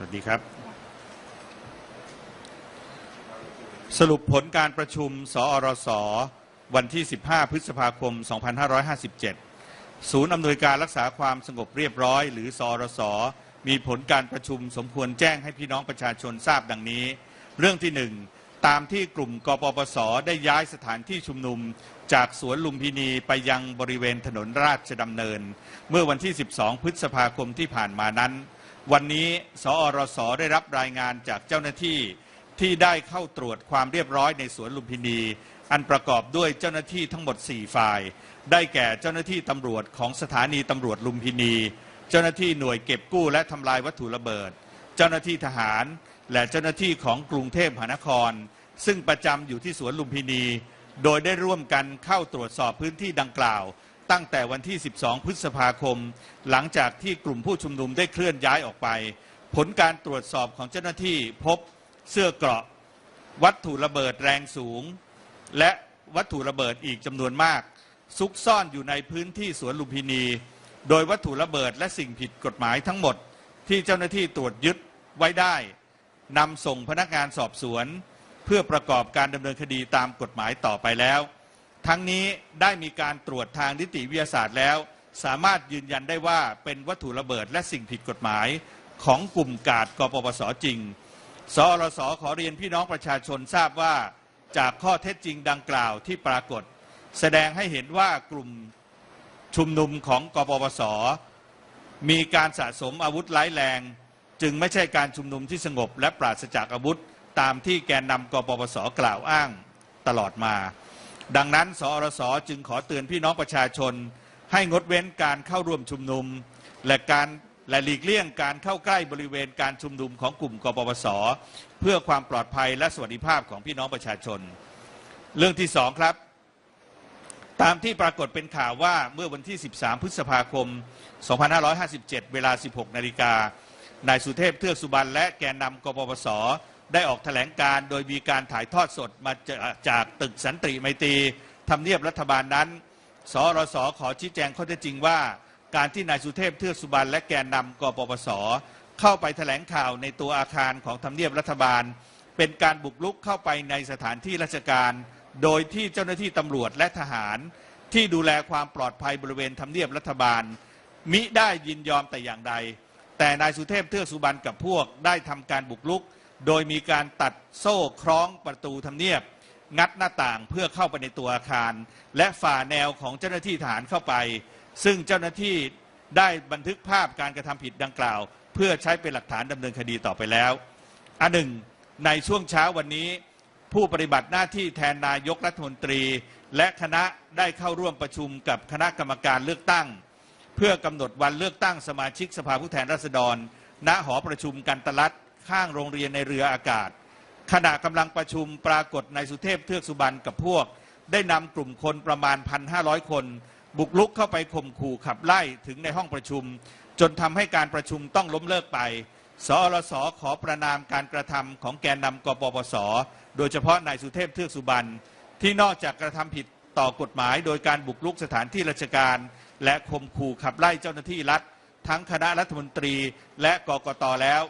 สวัสดีครับ สรุปผลการประชุม สอรส วันที่ 15 พฤษภาคม 2557 ศูนย์อำนวยการรักษาความสงบเรียบร้อย หรือ สอรส มีผลการประชุมสมควรแจ้งให้พี่น้องประชาชนทราบดังนี้ เรื่องที่หนึ่งตามที่กลุ่มกปปส ได้ย้ายสถานที่ชุมนุม จากสวนลุมพินีไปยังบริเวณถนนราชดำเนิน เมื่อวันที่ 12 พฤษภาคมที่ผ่านมานั้น วันนี้สอรสได้รับรายงานจากเจ้าหน้าที่ที่ได้เข้าตรวจความเรียบร้อยในสวนลุมพินี อันประกอบด้วยเจ้าหน้าที่ทั้งหมด 4 ฝ่าย ได้แก่เจ้าหน้าที่ตำรวจของสถานีตำรวจลุมพินี เจ้าหน้าที่หน่วยเก็บกู้และทำลายวัตถุระเบิด เจ้าหน้าที่ทหาร และเจ้าหน้าที่ของกรุงเทพมหานคร ซึ่งประจำอยู่ที่สวนลุมพินี โดยได้ร่วมกันเข้าตรวจสอบพื้นที่ดังกล่าว ตั้งแต่วันที่ 12 พฤษภาคม หลังจากที่กลุ่มผู้ชุมนุมได้เคลื่อนย้ายออกไป ผลการตรวจสอบของเจ้าหน้าที่พบเสื้อเกราะ วัตถุระเบิดแรงสูง และวัตถุระเบิดอีกจำนวนมาก ซุกซ่อนอยู่ในพื้นที่สวนลุมพินี โดยวัตถุระเบิดและสิ่งผิดกฎหมายทั้งหมด ที่เจ้าหน้าที่ตรวจยึดไว้ได้นำส่งพนักงานสอบสวน เพื่อประกอบการดำเนินคดีตามกฎหมายต่อไปแล้ว ทั้งนี้ได้มีการตรวจทางนิติวิทยาศาสตร์แล้ว สามารถยืนยันได้ว่าเป็นวัตถุระเบิดและสิ่งผิดกฎหมายของกลุ่มกาดกปปสจริง สอรสขอเรียนพี่น้องประชาชนทราบว่า จากข้อเท็จจริงดังกล่าวที่ปรากฏ แสดงให้เห็นว่ากลุ่มชุมนุมของกปปส มีการสะสมอาวุธร้ายแรง จึงไม่ใช่การชุมนุมที่สงบและปราศจากอาวุธ ตามที่แกนนำกปปสกล่าวอ้างตลอดมา ดังนั้น สอรสจึงขอเตือนพี่น้องประชาชน ให้งดเว้นการเข้าร่วมชุมนุม และการและหลีกเลี่ยงการเข้าใกล้บริเวณการชุมนุมของกลุ่มกปปส เพื่อความปลอดภัยและสวัสดิภาพของพี่น้องประชาชน เรื่องที่สองครับ ตามที่ปรากฏเป็นข่าวว่าเมื่อวันที่ 13 พฤษภาคม 2557 เวลา 16 นาฬิกานายสุเทพเทือกสุบรรณและแกนนำกปปส ได้ออกแถลงการโดยมีการถ่ายทอดสดมาจากจากตึกสันติไมตรีทำเนียบรัฐบาลนั้น สรสขอชี้แจงข้อเท็จจริงว่า การที่นายสุเทพเทือกสุบรรณและแกนนำกปปส เข้าไปแถลงข่าวในตัวอาคารของทำเนียบรัฐบาล เป็นการบุกรุกเข้าไปในสถานที่ราชการ โดยที่เจ้าหน้าที่ตำรวจและทหาร ที่ดูแลความปลอดภัยบริเวณทำเนียบรัฐบาล มิได้ยินยอมแต่อย่างใด แต่นายสุเทพเทือกสุบรรณกับพวกได้ทำการบุกรุก โดยมีการตัดโซ่คล้องประตูทำเนียบ งัดหน้าต่างเพื่อเข้าไปในตัวอาคาร และฝ่าแนวของเจ้าหน้าที่ทหารเข้าไป ซึ่งเจ้าหน้าที่ได้บันทึกภาพการกระทำผิดดังกล่าว เพื่อใช้เป็นหลักฐานดำเนินคดีต่อไปแล้ว อันหนึ่ง ในช่วงเช้าวันนี้ ผู้ปฏิบัติหน้าที่แทนนายกรัฐมนตรี และคณะได้เข้าร่วมประชุมกับคณะกรรมการเลือกตั้ง เพื่อกำหนดวันเลือกตั้งสมาชิกสภาผู้แทนราษฎร ณหอประชุมกันตลัด ข้างโรงเรียนในเรืออากาศ ขณะกำลังประชุมปรากฏนายสุเทพเทือกสุบรรณกับพวก ได้นำกลุ่มคนประมาณ 1,500 คน บุกลุกเข้าไปข่มขู่ขับไล่ถึงในห้องประชุม จนทำให้การประชุมต้องล้มเลิกไปสอรสขอประนามการกระทำของแกนนำกปปส โดยเฉพาะนายสุเทพเทือกสุบรรณที่นอกจากกระทำผิดต่อกฎหมาย โดยการบุกรุกสถานที่ราชการ และข่มขู่ขับไล่เจ้าหน้าที่รัฐ ทั้งคณะรัฐมนตรีและกกตแล้ว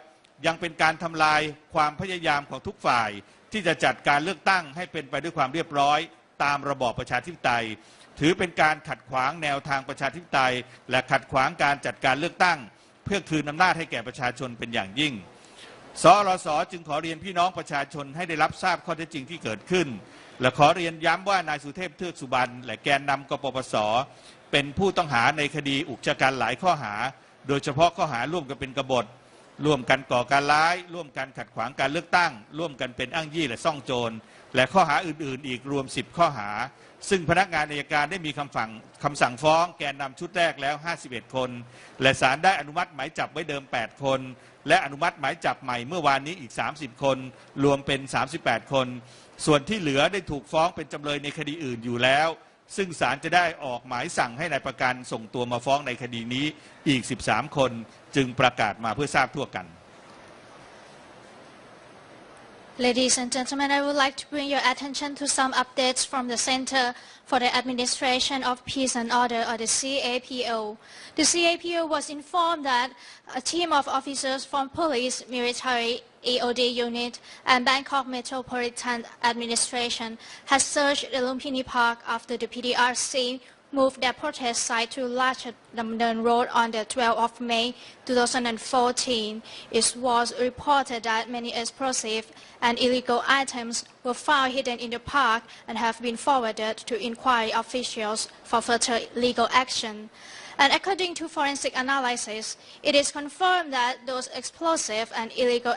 ยังเป็นการทำลายความพยายามของทุกฝ่าย ที่จะจัดการเลือกตั้งให้เป็นไปด้วยความเรียบร้อย ตามระบอบประชาธิปไตย ถือเป็นการขัดขวางแนวทางประชาธิปไตย และขัดขวางการจัดการเลือกตั้ง เพื่อคืนอำนาจให้แก่ประชาชนเป็นอย่างยิ่งสรสจึงขอเรียนพี่น้องประชาชนให้ได้รับทราบข้อเท็จจริงที่เกิดขึ้น และขอเรียนย้ำว่านายสุเทพเทือกสุบรรณและแกนนำกปปส เป็นผู้ต้องหาในคดีอุกชะกันหลายข้อหา โดยเฉพาะข้อหาร่วมกันเป็นกบฏ ร่วมกันก่อการร้าย ร่วมกันขัดขวางการเลือกตั้ง ร่วมกันเป็นอ้างยี่และซ่องโจร และข้อหาอื่น ๆ อีกรวม 10 ข้อหา ซึ่งพนักงานอัยการได้มีคำสั่งคำสั่งฟ้องแกนนำชุดแรกแล้ว 51 คน และศาลได้อนุมัติหมายจับไว้เดิม 8 คน และอนุมัติหมายจับใหม่เมื่อวานนี้อีก 30 คน รวมเป็น 38 คน ส่วนที่เหลือได้ถูกฟ้องเป็นจำเลยในคดีอื่นอยู่แล้ว ซึ่งศาลจะได้ออกหมายสั่งให้นายประกันส่งตัวมาฟ้องในคดีนี้อีก 13 คนจึงประกาศมาเพื่อทราบทั่วกัน Ladies and gentlemen, I would like to bring your attention to some updates from the Center for the Administration of Peace and Order, or the CAPO. The CAPO was informed that a team of officers from police, military, EOD unit, and Bangkok Metropolitan Administration has searched the Lumpini Park after the PDRC moved their protest site to Ratchet Damdern Road on the 12th of May 2014. It was reported that many explosive and illegal items were found hidden in the park and have been forwarded to inquiry officials for further legal action. And according to forensic analysis, it is confirmed that those explosive and illegal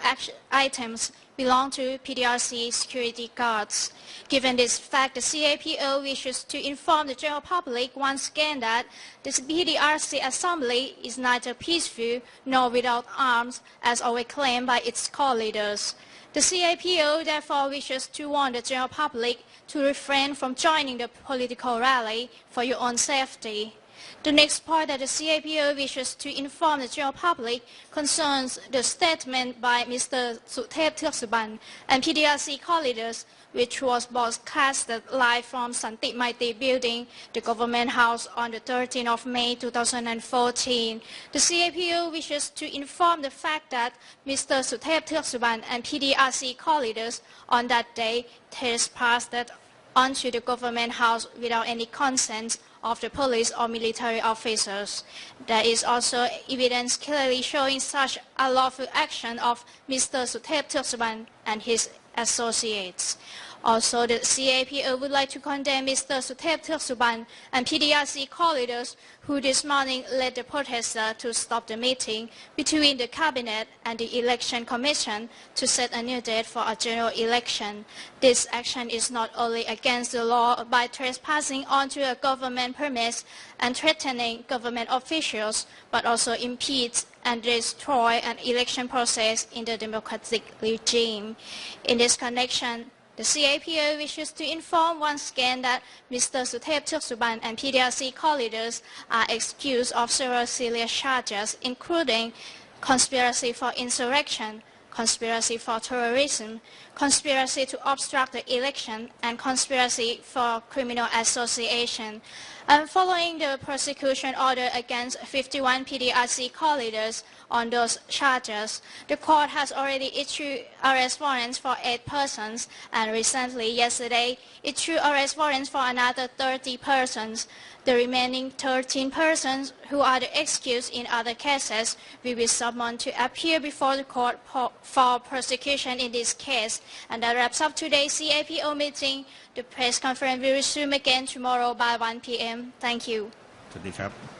items belong to PDRC security guards. Given this fact, the CAPO wishes to inform the general public once again that the PDRC assembly is neither peaceful nor without arms, as always claimed by its core leaders. The CAPO therefore wishes to warn the general public to refrain from joining the political rally for your own safety. The next point that the CAPO wishes to inform the general public concerns the statement by Mr. Suthep Thirsuban and PDRC co-leaders which was broadcasted live from Santi Maiti building, the government house on the 13th of May 2014. The CAPO wishes to inform the fact that Mr. Suthep Thirsuban and PDRC co-leaders on that day trespassed onto the government house without any consent of the police or military officers. There is also evidence clearly showing such unlawful action of Mr. Suthep Thirsuban and his associates. Also, the CAPO would like to condemn Mr. Suthep Thirsuban and PDRC co-leaders who this morning led the protester to stop the meeting between the cabinet and the election commission to set a new date for a general election. This action is not only against the law by trespassing onto a government premise and threatening government officials, but also impedes and destroy an election process in the democratic regime. In this connection, the CAPO wishes to inform once again that Mr. Suthep Thirsuban and PDRC co-leaders are excused of several serious charges, including conspiracy for insurrection, conspiracy for terrorism, conspiracy to obstruct the election, and conspiracy for criminal association. And following the prosecution order against 51 PDRC co-leaders on those charges, the court has already issued arrest warrants for eight persons, and recently, yesterday, issued arrest warrants for another 30 persons. The remaining 13 persons who are the excused in other cases will be summoned to appear before the court for prosecution in this case. And that wraps up today's CAPO meeting. The press conference will resume again tomorrow by 1 p.m. Thank you. สวัสดีครับ